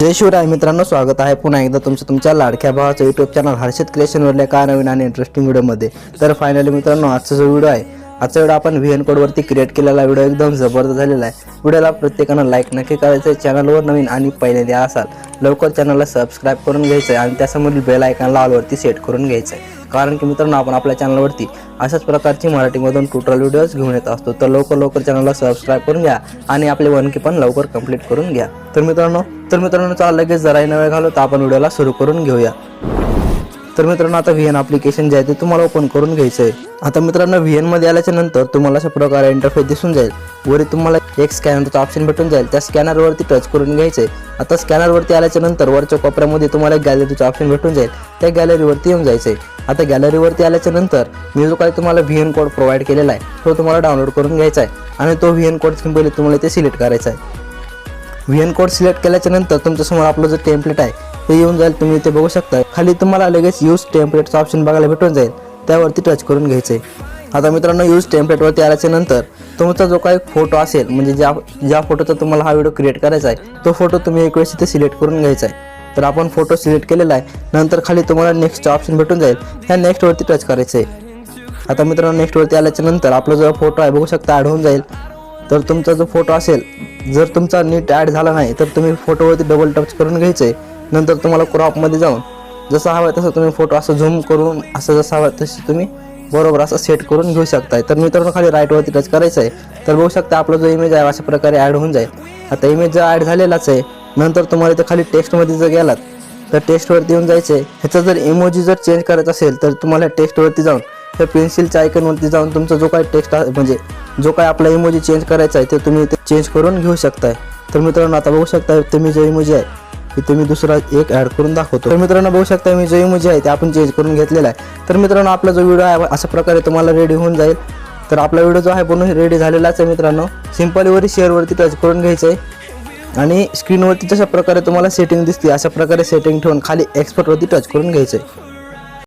जय शिवराय मित्रांनो स्वागत आहे पुन्हा एकदा तुमचं तुमच्या लाडक्या भावाचं यूट्यूब चॅनल हर्षित क्रिएशनवरल्या काय नवीन आणि इंटरेस्टिंग व्हिडिओमध्ये तर फायनली मित्रांनो आजचा जो व्हिडिओ आहे आजचा व्हिडिओ आपण व्ही एन कोडवरती क्रिएट केलेला व्हिडिओ एकदम जबरदस्त झालेला आहे. व्हिडिओला प्रत्येकानं लाईक नक्की करायचं आहे चॅनलवर नवीन आणि पहिल्यांदा असाल. लवकर चॅनलला सबस्क्राईब करून घ्यायचं आहे आणि त्यासमोरील बेल आयकॉनला ऑलवरती सेट करून घ्यायचं आहे कारण की मित्रांनो आपण आपल्या चॅनलवरती अशाच प्रकारची मराठीमधून टोटल व्हिडिओज घेऊन येत असतो. तर लवकर लवकर चॅनलला सबस्क्राईब करून घ्या आणि आपले वन की पण लवकर कंप्लीट करून घ्या. तर मित्रांनो तर मित्रांनो चाल लगेच जराही नव्हे घालू तर आपण व्हिडिओला सुरू करून घेऊया. तर मित्रांनो आता व्ही एन ॲप्लिकेशन जे आहे ते तुम्हाला ओपन करून घ्यायचं आहे. आता मित्रांनो व्ही एनमध्ये आल्याच्यानंतर तुम्हाला अशा प्रकारे इंटरफेस दिसून जाईल. वरी तुम्हाला एक स्कॅनरचा ऑप्शन भेटून जाईल. त्या स्कॅनरवरती टच करून घ्यायचं आहे. आता स्कॅनरवरती आल्याच्यानंतर वरच्या कोपऱ्यामध्ये तुम्हाला एक गॅलरीचं ऑप्शन भेटून जाईल. त्या गॅलरीवरती येऊन जायचं आहे. आता गॅलरीवरती आल्याच्यानंतर मी जो काही तुम्हाला व्ही एन कोड प्रोव्हाइड केलेला आहे तो तुम्हाला डाउनलोड करून घ्यायचा आहे आणि तो व्ही एन कोड सिम्पली तुम्हाला ते सिलेक्ट करायचा आहे. व्ही एन कोड सिलेक्ट केल्याच्यानंतर तुमच्यासमोर आपलं जे टेम्पलेट आहे ते येऊन जाईल तुम्ही ते बघू शकता. खाली तुम्हाला लगेच यूज टेम्पलेटचं ऑप्शन बघायला भेटून जाईल. त्यावरती टच करून घ्यायचं आहे. आता मित्रांनो यूज टेम्पलेटवरती आल्याच्यानंतर तुमचा जो काही फोटो असेल म्हणजे ज्या ज्या फोटोचा तुम्हाला हा व्हिडिओ क्रिएट करायचा आहे तो फोटो तुम्ही एक वेळेस इथे सिलेक्ट करून घ्यायचा आहे. तर आपण फोटो सिलेक्ट केलेला आहे. नंतर खाली तुम्हाला नेक्स्टचा ऑप्शन भेटून जाईल. ह्या नेक्स्टवरती टच करायचं आहे आता मित्रांनो नेक्स्टवरती आल्याच्यानंतर आपला जो फोटो आहे बघू शकता ॲड होऊन जाईल. तर तुमचा जो फोटो असेल जर तुमचा नीट ॲड झाला नाही तर तुम्ही फोटोवरती डबल टच करून घ्यायचं आहे नंतर तुम्हाला क्रॉपमध्ये जाऊन जसं हवं आहे तसं तुम्ही फोटो असं झूम करून असं जसं हवं आहे तशी तुम्ही बरोबर असं सेट करून घेऊ शकताय. तर मित्रांनो खाली राईटवरती टच करायचं आहे तर बघू शकता आपला जो इमेज आहे अशा प्रकारे ॲड होऊन जाईल. आता इमेज जर ॲड झालेलाच आहे नंतर तुम्हाला इथं खाली टेक्स्टमध्ये जर गेलात तर टेक्स्टवरती येऊन जायचं. आहे ह्याचा जर इमोजी जर चेंज करायचा असेल तर तुम्हाला टेक्स्टवरती जाऊन त्या पेन्सिलच्या आयकनवरती जाऊन तुमचा जो काही टेक्स्ट म्हणजे जो काय आपला इमोजी चेंज करायचा आहे ते तुम्ही इथे चेंज करून घेऊ शकताय. तर मित्रांनो आता बघू शकता तुम्ही जो इमोजी आहे इथे मी दुसरा एक ॲड करून दाखवतो. तर मित्रांनो बघू शकता मी जो इमोजी आहे ते आपण चेंज करून घेतलेला आहे. तर मित्रांनो आपला जो व्हिडिओ आहे अशा प्रकारे तुम्हाला रेडी होऊन जाईल. तर आपला व्हिडिओ जो आहे बनून रेडी झालेलाच आहे मित्रांनो. सिम्पलीवरी शेअरवरती टच करून घ्यायचं आहे आणि स्क्रीनवरती जशा प्रकारे तुम्हाला सेटिंग दिसते अशा प्रकारे सेटिंग ठेवून खाली एक्सपर्टवरती टच करून घ्यायचं आहे